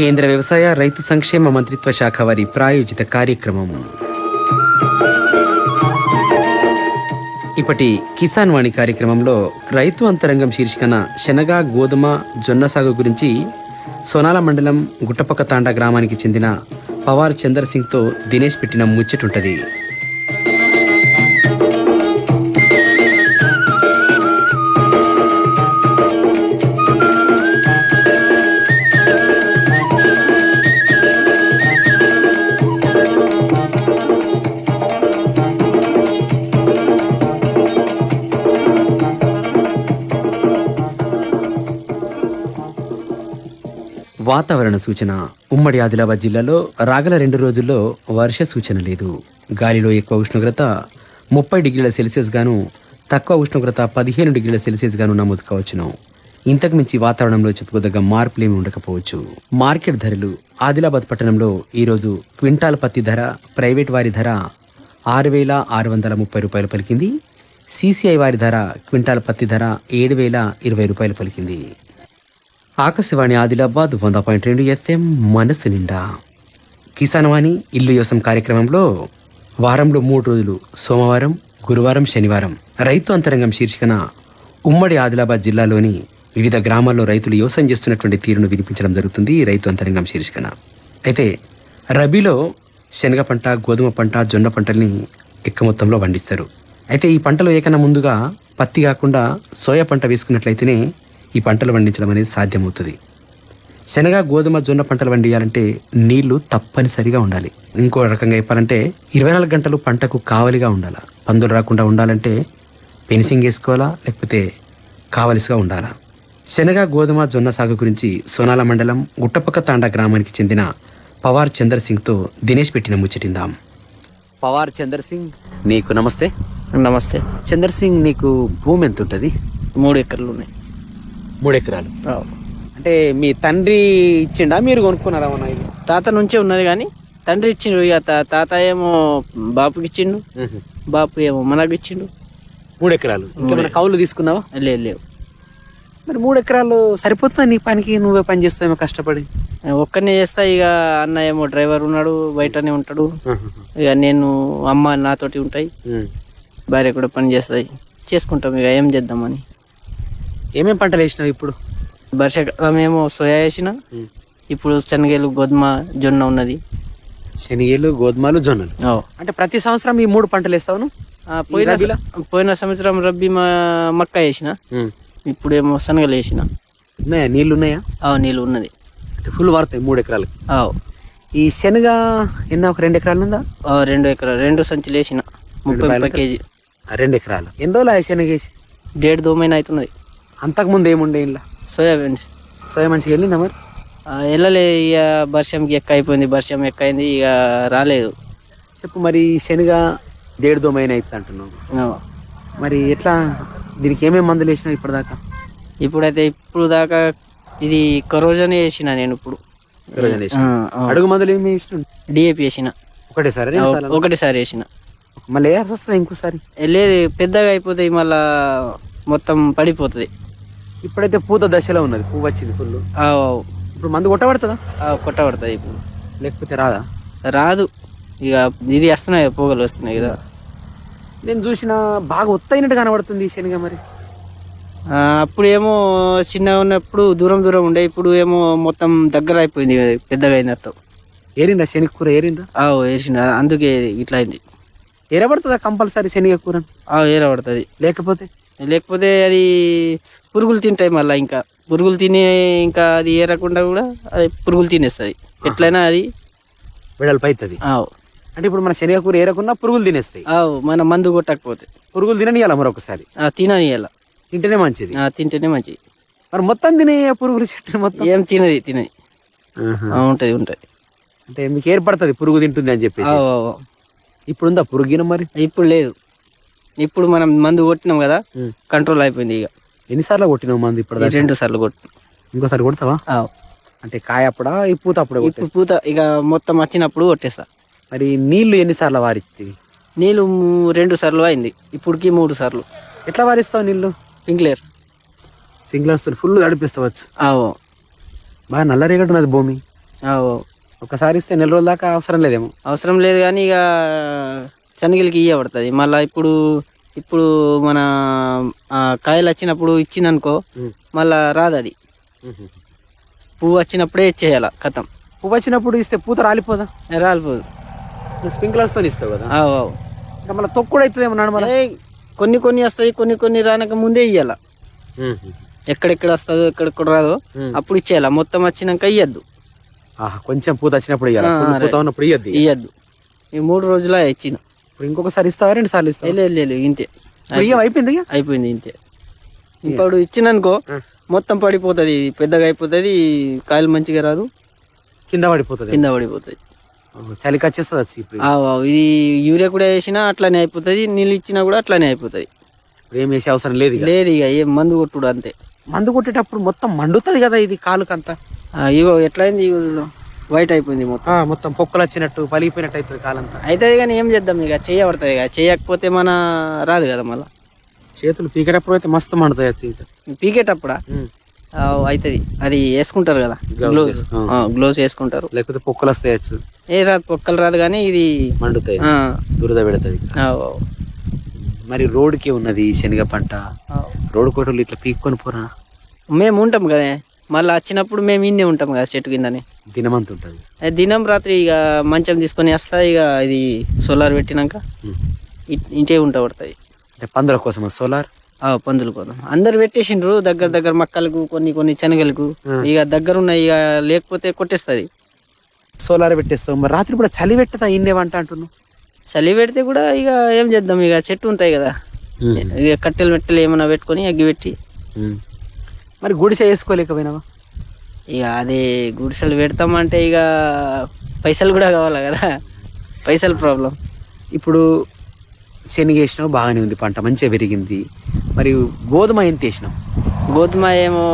కేంద్ర వ్యవసాయ రైతు సంక్షేమ మంత్రిత్వ శాఖ వారి ప్రాయోజిత కార్యక్రమం. ఇప్పటి కిసాన్ వాణి కార్యక్రమంలో రైతు అంతరంగం శీర్షికన శనగ గోధుమ జొన్న సాగు గురించి సోనాల మండలం గుట్టపక్క తాండా గ్రామానికి చెందిన పవార్ చందర్ సింగ్తో దినేష్ పెట్టిన ముచ్చటుంటది. వాతావరణ సూచన. ఉమ్మడి ఆదిలాబాద్ జిల్లాలో రాగల రెండు రోజుల్లో వర్ష సూచన లేదు. గాలిలో ఎక్కువ ఉష్ణోగ్రత ముప్పై డిగ్రీల సెల్సియస్ గాను తక్కువ ఉష్ణోగ్రత పదిహేను డిగ్రీల సెల్సియస్ గాను నమోదు కావచ్చును. ఇంతకు మించి వాతావరణంలో చెప్పుకోదగ్గ మార్పులేమి ఉండకపోవచ్చు. మార్కెట్ ధరలు ఆదిలాబాద్ పట్టణంలో ఈరోజు క్వింటాల్ పత్తి ధర ప్రైవేట్ వారి ధర ఆరు వేల ఆరు వందల ముప్పై రూపాయలు పలికింది. సీసీఐ వారి ధర క్వింటాల్ పత్తి ధర ఏడు వేల ఇరవై రూపాయలు పలికింది. ఆకాశవాణి ఆదిలాబాద్ వంద పాయింట్ రెండు ఎఫ్ఎం మనసు నిండా. కిసాన్ వాణి ఇల్లు యోసం కార్యక్రమంలో వారంలో మూడు రోజులు సోమవారం గురువారం శనివారం రైతు అంతరంగం శీర్షికన ఉమ్మడి ఆదిలాబాద్ జిల్లాలోని వివిధ గ్రామాల్లో రైతులు వ్యవసాయం చేస్తున్నటువంటి తీరును వినిపించడం జరుగుతుంది రైతు అంతరంగం శీర్షికన. అయితే రబీలో శనగ పంట గోధుమ పంట జొన్న పంటల్ని ఎక్కువ మొత్తంలో పండిస్తారు. అయితే ఈ పంటలు ఏకన్నా ముందుగా పత్తి కాకుండా సోయా పంట వేసుకున్నట్లయితేనే ఈ పంటలు పండించడం అనేది సాధ్యమవుతుంది. శనగ గోధుమ జొన్న పంటలు పండియాలంటే నీళ్ళు తప్పనిసరిగా ఉండాలి. ఇంకో రకంగా చెప్పాలంటే ఇరవై నాలుగు గంటలు పంటకు కావలిగా ఉండాలా. పందులు రాకుండా ఉండాలంటే ఫెన్సింగ్ వేసుకోవాలా లేకపోతే కావలసిగా ఉండాలా? శనగ గోధుమ జొన్న సాగు గురించి సోనాల మండలం గుట్టపక్క తాండా గ్రామానికి చెందిన పవార్ చందర్ సింగ్తో దినేష్ పెట్టిన ముచ్చటిందాం. పవార్ చందర్ సింగ్ నీకు నమస్తే. నమస్తే. చందర్ సింగ్ నీకు భూమి ఎంత ఉంటుంది మూడు ఎకర్లు ఉన్నాయి మూడు ఎకరాలు. అంటే మీ తండ్రి ఇచ్చిండా? మీరు కొనుక్కున్నారా అన్న ఇది? తాత నుంచే ఉన్నది కానీ తండ్రి ఇచ్చిండు. ఇక తా- తాత ఏమో బాపుకి ఇచ్చిండు. బాపు ఏమో మనకు ఇచ్చిండు. మూడు ఎకరాలు. ఇంకేమైనా కౌలు తీసుకున్నావా? లేదు లేవు. మరి మూడు ఎకరాలు సరిపోతుందా నీ పనికి? నువ్వే పని చేస్తావేమో కష్టపడి. ఒక్కనే చేస్తా. ఇక అన్న ఏమో డ్రైవర్ ఉన్నాడు బయటనే ఉంటాడు. ఇక నేను అమ్మ నాతోటి ఉంటాయి. భార్య కూడా పని చేస్తాయి. చేసుకుంటాం ఇక ఏం చేద్దామని. ఏమేం పంటలు వేసినావు ఇప్పుడు? వర్షాకాలం ఏమో సోయా వేసిన ఇప్పుడు శనగలు గోధుమ జొన్న ఉన్నది. శనగలు గోధుమలు జొన్నలు. అంటే ప్రతి సంవత్సరం ఈ మూడు పంటలు వేస్తావు పోయిన? పోయిన సంవత్సరం రబ్బీ మా మక్క వేసిన. ఇప్పుడేమో శనగలు వేసిన. ఉన్నాయా? నీళ్ళు ఉన్నాయా? నీళ్ళు ఉన్నది. అంటే ఫుల్ వాడతాయి మూడు ఎకరాలకి. ఈ శనగ ఎన్న ఒక రెండు ఎకరాలు ఉందా? రెండు ఎకరాలు రెండు సంచులు వేసిన. ముప్పై కేజీ. రెండు ఎకరాలు. ఎన్ని రోజులు ఆ శనగ వేసి? డేట్ దోమైన అవుతున్నది. అంతకుముందు ఏముండే ఇంట్లో సోయాబీన్. సోయ మంచిగా వెళ్ళిందా మరి? వెళ్ళలే ఇక వర్షంకి ఎక్క అయిపోయింది వర్షం ఎక్క అయింది ఇక రాలేదు. చెప్పు మరి శనగ దేడు దోమైన అవుతుంది అంటున్నావు. మరి ఎట్లా దీనికి ఏమేమి మందులు వేసినావు ఇప్పటిదాకా? ఇప్పుడైతే ఇప్పుడు దాకా ఇది కరోజనే వేసిన నేను ఇప్పుడు. అడుగు మందులు ఏమి వేసినావు? డిఏపి వేసిన. ఒకటేసారి? ఒకటేసారి వేసిన. మళ్ళీ వేయాల్సి వస్తుంది ఇంకోసారి? లేదు పెద్దగా అయిపోతాయి మళ్ళా మొత్తం పడిపోతుంది. ఇప్పుడైతే పూత దశలో ఉన్నది పువ్వు వచ్చింది ఫుల్. ఇప్పుడు మందు కొట్టబడుతుందా? కొట్టబడుతుంది ఇప్పుడు. లేకపోతే రాదా? రాదు. ఇక ఇది వస్తున్నాయి పోగలు వస్తున్నాయి కదా. నేను చూసిన బాగా ఒత్తైనట్టు కనబడుతుంది ఈ శనగ మరి. అప్పుడు ఏమో చిన్నగా ఉన్నప్పుడు దూరం దూరం ఉండే ఇప్పుడు ఏమో మొత్తం దగ్గర అయిపోయింది పెద్దగా అయినట్టు. ఏరిందా శనగ కూర ఏరిందా? వేసిన అందుకే ఇట్లా అయింది. ఎరబడుతుందా కంపల్సరీ శనగ కూర ఏరబడుతుంది. లేకపోతే? లేకపోతే అది పురుగులు తింటాయి మళ్ళీ ఇంకా. పురుగులు తిని ఇంకా అది ఏరకుండా కూడా అది పురుగులు తినేస్తుంది. ఎట్లయినా అది వెడల్పు అవుతుంది ఆవు. అంటే ఇప్పుడు మన శనగ కూర ఏరకున్నా పురుగులు తినేస్తాయి. ఆవు మన మందు కొట్టకపోతే. పురుగులు తిననియాల మరొకసారి? తిననియాల. తింటేనే మంచిది. తింటేనే మంచిది. మరి మొత్తం తినే పురుగులు చెట్టు మొత్తం? ఏం తినది తినది. ఉంటది ఉంటది. అంటే మీకు ఏర్పడుతుంది పురుగు తింటుంది అని చెప్పేసి. అవు, అవు. ఇప్పుడు ఉందా పురుగిన మరి? ఇప్పుడు లేదు. ఇప్పుడు మనం మందు కొట్టినాం కదా. కంట్రోల్ అయిపోయింది ఇక. ఎన్నిసార్లు కొట్టినావు మంది ఇప్పుడు? రెండు సార్లు కొట్టినాం ఇంకోసారి కొడతావా. అంటే కాయ అప్పుడా? ఈ పూత అప్పుడే? ఇప్పుడు పూత ఇక మొత్తం వచ్చినప్పుడు కొట్టేస్తా. మరి నీళ్ళు ఎన్నిసార్లు వారిస్తుంది నీళ్ళు రెండు సార్లు అయింది ఇప్పటికి మూడు సార్లు. ఎట్లా వారిస్తావు నీళ్ళు? స్ప్రింక్లర్. స్ప్రింక్లర్స్ ఫుల్ నడిపిస్తావచ్చు. అవు బాగా నల్లరేగట్టు ఉన్నది భూమి. అవు ఒకసారి ఇస్తే నెల రోజుల దాకా అవసరం లేదేమో. అవసరం లేదు కానీ ఇక శనగలకి ఇయ్య పడుతుంది. మళ్ళీ ఇప్పుడు ఇప్పుడు మన కాయలు వచ్చినప్పుడు ఇచ్చిందనుకో. మళ్ళా రాదు అది పువ్వు వచ్చినప్పుడే ఇచ్చేయాల కథం. పువ్వు వచ్చినప్పుడు ఇస్తే పూత రాలిపోదా? రాలిపోదు. నువ్వు స్ప్రింక్లర్స్తో ఇస్తావు కదా? అవు అవు. ఇంకా మళ్ళీ తొక్కు కూడా అవుతుందేమో నడమల ఏ, కొన్ని కొన్ని వస్తాయి కొన్ని కొన్ని రానక ముందే ఇయ్యాల. ఎక్కడెక్కడ వస్తుందో ఎక్కడెక్కడ రాదో. అప్పుడు ఇచ్చేయాల. మొత్తం వచ్చినాక ఇయ్యద్దు. కొంచెం పూత వచ్చినప్పుడు ఇయ్యాలి. ఇయ్యద్దు. ఈ మూడు రోజుల ఇచ్చిన. ఇప్పుడు ఇంకొకసారి ఇస్తావా? రెండు సార్లు ఇస్తావా? లేదు లేదు ఇంతే. అయిపోయింది ఇక? అయిపోయింది ఇంతే. ఇప్పుడు ఇచ్చిననుకో. మొత్తం పడిపోతుంది పెద్దగా అయిపోతుంది కాయలు మంచిగా రాదు. కింద పడిపోతుంది. కింద పడిపోతుంది. చలికి వచ్చేస్తుంది. ఇది యూరియా కూడా వేసినా అట్లానే అయిపోతుంది నీళ్ళు ఇచ్చినా కూడా అట్లానే అయిపోతుంది. ఏం వేసే అవసరం లేదు లేదు ఇక ఏం మందు కొట్టుడు అంతే. మందు కొట్టేటప్పుడు మొత్తం మండుతుంది కదా ఇది కాలుకంతా? ఇగో ఎట్లయింది. వైట్ అయిపోయింది మొత్తం. మొత్తం పొక్కలు వచ్చినట్టు పలిగిపోయినట్టు అవుతుంది కాలంతా. అవుతుంది కానీ ఏం చేద్దాం ఇక? చేయబడుతుంది ఇక. చేయకపోతే మన రాదు కదా మళ్ళీ. చేతులు పీకేటప్పుడు అయితే మస్తు మండుతాయి అది చేతులు. పీకేటప్పుడా. అవుతుంది అది వేసుకుంటారు కదా. గ్లోవ్స్. గ్లోవ్స్ వేసుకుంటారు. లేకపోతే పొక్కలు వస్తాయి ఏ రాదు పొక్కలు రాదు కానీ ఇది మండుతాయి. దురద ఆవు. మరి రోడ్డుకి ఉన్నది శనగ పంట. రోడ్డు కోటలు ఇట్లా పీక్కొని పోరా? మేము ఉంటాం కదా. మళ్ళీ వచ్చినప్పుడు మేము ఇన్నే ఉంటాం కదా చెట్టు కిందని. దినమంత ఉంటుంది దినం రాత్రి ఇక మంచం తీసుకొని వస్తా ఇక ఇది సోలార్ పెట్టినాక ఇంటే ఉంటా పడుతుంది అంటే పందుల కోసం సోలార్? ఆ పందులు కోసం. అందరు పెట్టేసిండ్రు దగ్గర దగ్గర మక్కలకు కొన్ని కొన్ని శనగలకు. ఇక దగ్గర ఉన్నాయి ఇక లేకపోతే కొట్టేస్తుంది. సోలార్ పెట్టేస్తాం మరి రాత్రి కూడా చలి పెట్టదా ఇన్నే వంట అంటున్నావు? చలి పెడితే కూడా ఇక ఏం చేద్దాం ఇక చెట్టు ఉంటాయి కదా. ఇక కట్టెలు మెట్టెలు ఏమైనా పెట్టుకొని అగ్గి పెట్టి. మరి గుడిసె వేసుకోలేకపోయినావా? ఇక అదే గుడిసెలు పెడతామంటే ఇక పైసలు కూడా కావాలి కదా? పైసలు ప్రాబ్లం. ఇప్పుడు శనగ వేసినావు బాగానే ఉంది పంట మంచిగా పెరిగింది. మరి గోధుమ ఎంత వేసినావు? గోధుమ ఏమో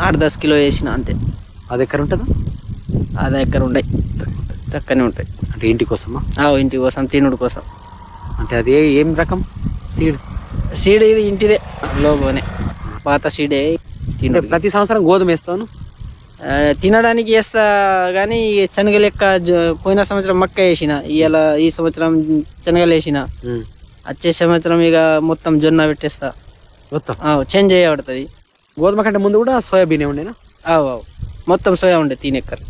ఆరు దస్ కిలో వేసిన అంతే. అది ఎక్కడ ఉంటుందా? అది ఎక్కడ ఉంటాయి తక్కనే ఉంటాయి. అంటే ఇంటి కోసమా? ఇంటి కోసం తినుడు కోసం. అంటే అది ఏం రకం? సీడ్? సీడ్ ఇది ఇంటిదే లోగోనే పాత సీడే ప్రతి సంవత్సరం గోధుమ వేస్తాను తినడానికి వేస్తా కానీ శనగ లెక్క పోయిన సంవత్సరం మక్క వేసిన ఇవాళ ఈ సంవత్సరం శనగలు వేసిన. వచ్చే సంవత్సరం ఇక మొత్తం జొన్న పెట్టేస్తా. మొత్తం? చేంజ్ చేయబడుతుంది. గోధుమ కంటే ముందు కూడా సోయాబీన్ ఉండేనా? ఆవు ఆవు. మొత్తం సోయా ఉండే తినెక్కర్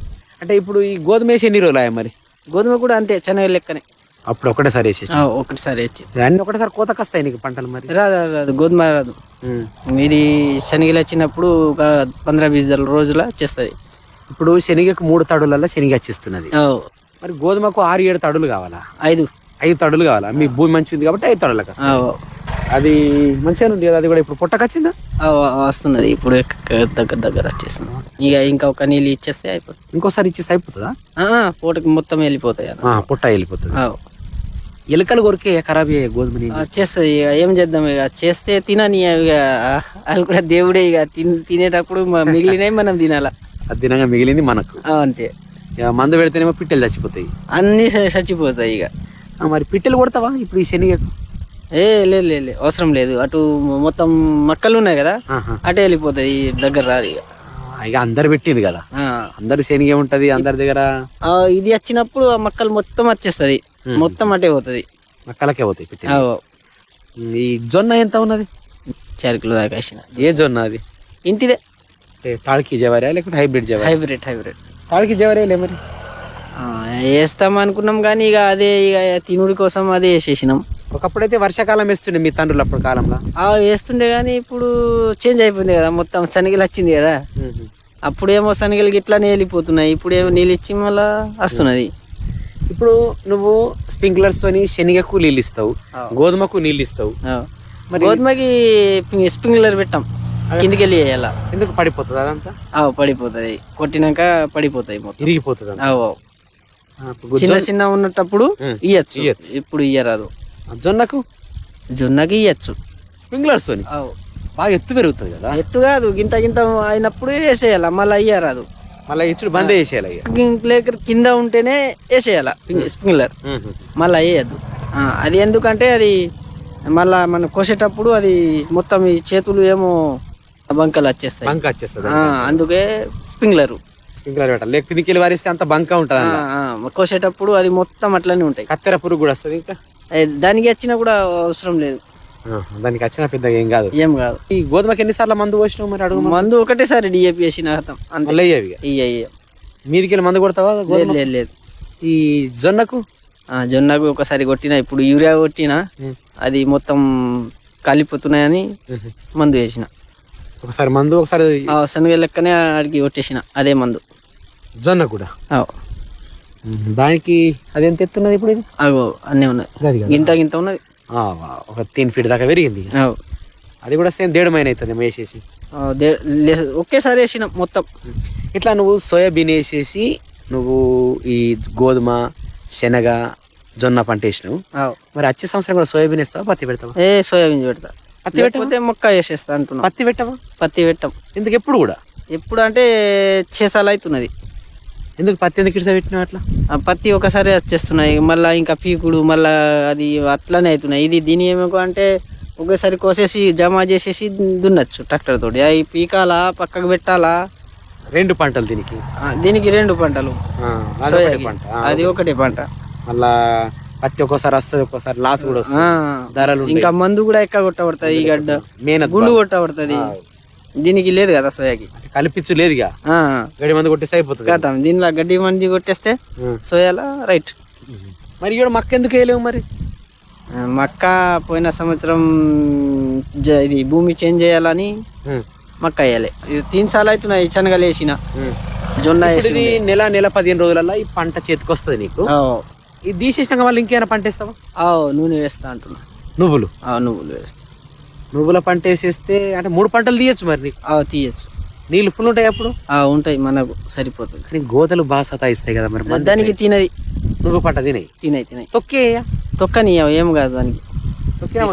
అంటే ఇప్పుడు ఈ గోధుమ వేసి ఎన్ని రోజులు మరి? గోధుమ కూడా అంతే శనగ లెక్కనే. అప్పుడు ఒకటేసారి వేసేసి ఒకటిసారి వచ్చి అన్ని ఒకటేసారి కోతకు వస్తాయి నీకు పంటలు మరి? రాదు రాదు, గోధుమ రాదు. ఇది శనగలు వచ్చినప్పుడు ఒక పంద్ర బీస్ రోజుల వచ్చేస్తుంది. ఇప్పుడు శనగకు మూడు తడులలో శనగ వచ్చిస్తున్నది. మరి గోధుమకు ఆరు ఏడు తడులు కావాలా? ఐదు. ఐదు తడులు కావాలా? మీ భూమి మంచి ఉంది కాబట్టి ఐదు తడులకు అది మంచిగా ఉంది కదా అది కూడా ఇప్పుడు పుట్టకొచ్చిందా వస్తున్నది. ఇప్పుడు దగ్గర దగ్గర వచ్చేస్తుంది. ఇక ఇంకా ఒక నీళ్ళు ఇచ్చేస్తే అయిపోతుంది. ఇంకోసారి ఇచ్చేసి అయిపోతుందా? పూటకి మొత్తం వెళ్ళిపోతాయి పుట్ట వెళ్ళిపోతుంది. ఎలుకలు కొరికే ఖరాబ్ అయ్యే గోధుమని ఆ, చేస్తుంది ఇక ఏం చేద్దాం ఇక? చేస్తే తినని ఇక వాళ్ళు కూడా దేవుడే ఇక తిన్ తినేటప్పుడు మ- మిగిలినవి మనం తినాలా. అది దినంగా మిగిలింది మనకు. ఆ, అంతే. ఇక మందు పెడితేనేమో పిట్టలు చచ్చిపోతాయి. అన్నీ చచ్చిపోతాయి ఇక. ఆ, మరి పిట్టలు కొడతావా? ఇప్పుడు ఈ శనగకు ఏ లేదు లేదు లేదు, అవసరం లేదు. అటు మొత్తం మక్కలు ఉన్నాయి కదా ఆహా. అటే వెళ్ళిపోతాయి దగ్గర రాదు ఇక. ఆ, ఇక అందరు పెట్టింది కదా. ఆ. అందరు శనగ ఉంటది అందరి దగ్గర. ఆ, ఇది వచ్చినప్పుడు ఆ మక్కలు మొత్తం వచ్చేస్తుంది. మొత్తం అటే పోతుంది. మక్కలకే పోతాయి ఈ జొన్న ఎంత ఉన్నది? చారు కిలో దాకా వేసిన. ఏ జొన్న అది? ఇంటిదే. తాళకి జవారా లేకపోతే హైబ్రిడ్ జవారా? Hybrid hybrid. తాళకి జవారే మరి. వేస్తాం అనుకున్నాం కానీ ఇక అదే ఇక తినుడి కోసం అదే వేసేసినాం. ఒకప్పుడైతే వర్షాకాలం వేస్తుండే మీ తండ్రులు అప్పుడు కాలంలో. వేస్తుండే కానీ ఇప్పుడు చేంజ్ అయిపోయింది కదా మొత్తం శనగలు వచ్చింది కదా. అప్పుడేమో శనగలు ఇట్లానే వెళ్ళిపోతున్నాయి ఇప్పుడు ఏమో నీళ్ళు ఇచ్చి మళ్ళా వస్తున్నది. ఇప్పుడు నువ్వు స్ప్రింక్లర్స్ తోని శనగకు నీళ్ళు ఇస్తావు. గోధుమకు నీళ్ళు ఇస్తావు ఆ. గోధుమకి స్ప్రింక్లర్ పెట్టాం. కిందికి వెళ్ళి వేయాల? ఎందుకు పడిపోతుంది అదంతా? ఆ, పడిపోతుంది. కొట్టినాక పడిపోతాయి మొత్తం. ఇరిగిపోతుంది. చిన్న చిన్న ఉన్నప్పుడు ఇయ్యచ్చు. ఇప్పుడు ఇయ్యరాదు. జొన్నకు? జొన్నకి ఇయ్యచ్చు. స్ప్రింక్లర్స్ తోని? బాగా ఎత్తు పెరుగుతుంది కదా? ఎత్తు కాదు గింత గింత అయినప్పుడు వేసేయాల మళ్ళీ ఇయ్యరాదు. మళ్ళీ ఇచ్చుడు బంద్ చేసేయాలి కింద ఉంటేనే వేసేయాల స్ప్రింక్లర్. మళ్ళీ వేయద్దు. అది ఎందుకంటే అది మళ్ళా మనం కోసేటప్పుడు అది మొత్తం ఈ చేతులు ఏమో బంకలు వచ్చేస్తాయి. బంక వచ్చేస్తుంది. అందుకే స్ప్రింక్లర్ స్ప్రింక్లర్ పెట్టాలి. లేకపోతే దిక్కిలు వారిస్తే అంత బంక ఉంటుంది. కోసేటప్పుడు అది మొత్తం అట్లనే ఉంటాయి. కత్తెర పురుగు కూడా వస్తుంది ఇంకా? దానికి వచ్చినా కూడా అవసరం లేదు. దానికి వచ్చిన పెద్దగా ఏం కాదు. ఏం కాదు. ఈ గోధుమకి ఎన్నిసార్లు మందు పోసినావు మరి అడుగు మందు ఒకటేసారి డిఏపి వేసిన. ఇయ్య ఇయ్య. మీదికి మందు కొడతావా లేదు లేదు లేదు. ఈ జొన్నకు? జొన్నకు ఒకసారి కొట్టిన ఇప్పుడు యూరియా కొట్టిన. అది మొత్తం కాలిపోతున్నాయని మందు వేసిన. ఒకసారి మందు ఒకసారి శనగ లెక్కనే ఆడికి కొట్టేసిన అదే మందు. జొన్న కూడా. దానికి అది ఎంత ఎత్తున్నది ఇప్పుడు అగో అన్నీ ఉన్నాయి. కదా. గింత ఉన్నది. ఒక తీన్ ఫీట్ దాకా పెరిగింది. అది కూడా సేమ్ దేడుమైన అవుతుంది వేసేసి. ఒకేసారి వేసిన మొత్తం. ఇట్లా నువ్వు సోయాబీన్ వేసేసి నువ్వు ఈ గోధుమ శనగ జొన్న పంట వేసినావు. మరి వచ్చే సంవత్సరం కూడా సోయాబీన్ వేస్తావా పత్తి పెడతావా? ఏ సోయాబీన్ పెడతా. పత్తి లేకపోతే మొక్క వేసేస్తా అంటున్నా. పత్తి పెట్టవా? పత్తి పెట్టం. ఎందుకు ఎప్పుడు కూడా? ఎప్పుడు అంటే చేసాలు అవుతున్నది. ఎందుకు పత్తి ఎందుకు ఇట్లా పెట్టినావు అట్లా? ఆ పత్తి ఒకసారి వచ్చేస్తున్నాయి. మళ్ళీ ఇంకా పీకుడు మళ్ళా అది అట్లనే అవుతున్నాయి. ఇది దీని ఏమో అంటే ఒకేసారి కోసేసి జమ చేసేసి దున్నచ్చు ట్రాక్టర్ తోటి. అవి పీకాలా పక్కకు పెట్టాలా? రెండు పంటలు దీనికి. ఆ, దీనికి రెండు పంటలు. ఆ, అది ఒకటే. పంట. ఆ, అది ఒకటే పంట. మళ్ళా పత్తి ఒక్కోసారి వస్తుంది ఒక్కోసారి లాస్ కూడా ఆ, వస్తుంది ధరలు ఇంకా మందు కూడా ఎక్క కొట్టబడుతుంది ఈ గడ్డ. గుండు కొట్టబడుతుంది. దీనికి లేదు కదా సోయాకి కలిపించు ఆ, గడి మంది కొట్టేసి అయిపోతుంది. కథం. దీనిలో గడ్డి మంది కొట్టేస్తే. సోయాలా? రైట్. మరి ఇక్కడ మక్క ఎందుకు వేయలేవు మరి? మక్క పోయిన సంవత్సరం ఇది భూమి చేంజ్ చేయాలని మక్క వేయాలి. ఇది తీన్ సార్లు అవుతున్నాయి శనగలు వేసిన. జొన్న వేసి నెల నెల పదిహేను రోజులలో ఈ పంట చేతికి వస్తుంది నీకు? ఇది తీసేసినాక మళ్ళీ ఇంకేమైనా పంట వేస్తావా? నూనె వేస్తా అంటున్నా. నువ్వులు? నువ్వులు వేస్తా. నువ్వుల పంట వేసేస్తే అంటే మూడు పంటలు తీయచ్చు మరి నీకు? తీయచ్చు. నీళ్ళు ఫుల్ ఉంటాయి అప్పుడు? ఆ ఉంటాయి మనకు సరిపోతుంది. కానీ గోదలు బాగా సతాయిస్తాయి కదా మరి దానికి తినది. నువ్వు పంట తినాయి? తినయి తినయి. తొక్కేయ? తొక్కని ఏం కాదు దానికి.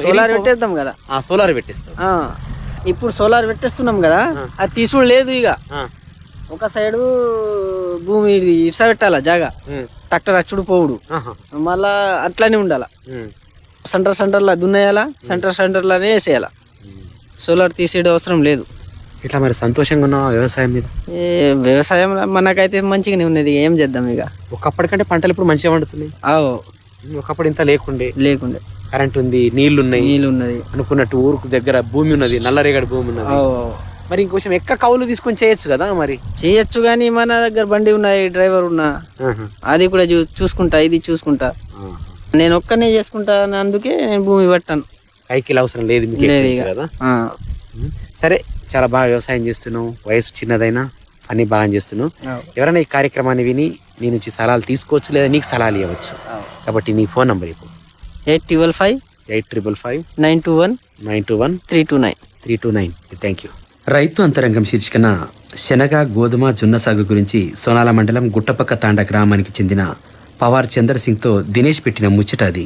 సోలార్ పెట్టేద్దాం కదా. సోలార్ పెట్టేస్తావు. ఆ, ఇప్పుడు సోలార్ పెట్టేస్తున్నాం కదా అది తీసుడు లేదు ఇక. ఒక సైడు భూమి ఇట్స పెట్టాలా జాగా. ట్రాక్టర్ అచ్చుడు పోవుడు. మళ్ళా అట్లానే ఉండాల. సెంటర్ సెంటర్లో దున్నేయాలా? సెంటర్ సెంటర్లోనే వేసేయాలా? సోలార్ తీసేయడం అవసరం లేదు. ఇట్లా మరి సంతోషంగా ఉన్నావా వ్యవసాయం మీద? ఏ వ్యవసాయం మనకైతే మంచిగానే ఉన్నది ఏం చేద్దాం ఇక. ఒకప్పటికంటే పంటలు ఇప్పుడు మంచిగా పండుతున్నాయి. ఒకప్పుడు ఇంత లేకుండే. లేకుండే. కరెంట్ ఉంది నీళ్ళు ఉన్నాయి నీళ్ళు ఉన్నది అనుకున్నట్టు ఊరుకు దగ్గర భూమి ఉన్నది నల్లరేగడి భూమి ఉన్నది. మరి ఇంకొంచెం ఎక్క కౌలు తీసుకొని చేయొచ్చు కదా మరి? చేయొచ్చు కానీ మన దగ్గర బండి ఉన్నది డ్రైవర్ ఉన్నా. అది కూడా చూసుకుంటా ఇది చూసుకుంటా. నేను ఒక్కనే చేసుకుంటా అందుకే నేను భూమి పట్టాను. కైకిల్ అవసరం లేదు మీకు. కదా. సరే చాలా బాగా వ్యవసాయం చేస్తున్నావు. వయసు చిన్నదైనా పని బాగా చేస్తున్నావు. ఎవరైనా ఈ కార్యక్రమాన్ని విని నీ నుంచి సలహాలు తీసుకోవచ్చు లేదా నీకు సలహాలు ఇవ్వచ్చు. కాబట్టి నీ ఫోన్ నంబర్ ఇప్పుడు eight triple five eight triple five nine two one nine two one three two nine. Three two nine. Thank you రైతు అంతరంగం శీర్షికన శనగ గోధుమ జొన్న సాగు గురించి సోనాల మండలం గుట్టపక్క తాండ గ్రామానికి చెందిన పవార్ చందర్ సింగ్తో దినేష్ పెట్టిన ముచ్చట అది.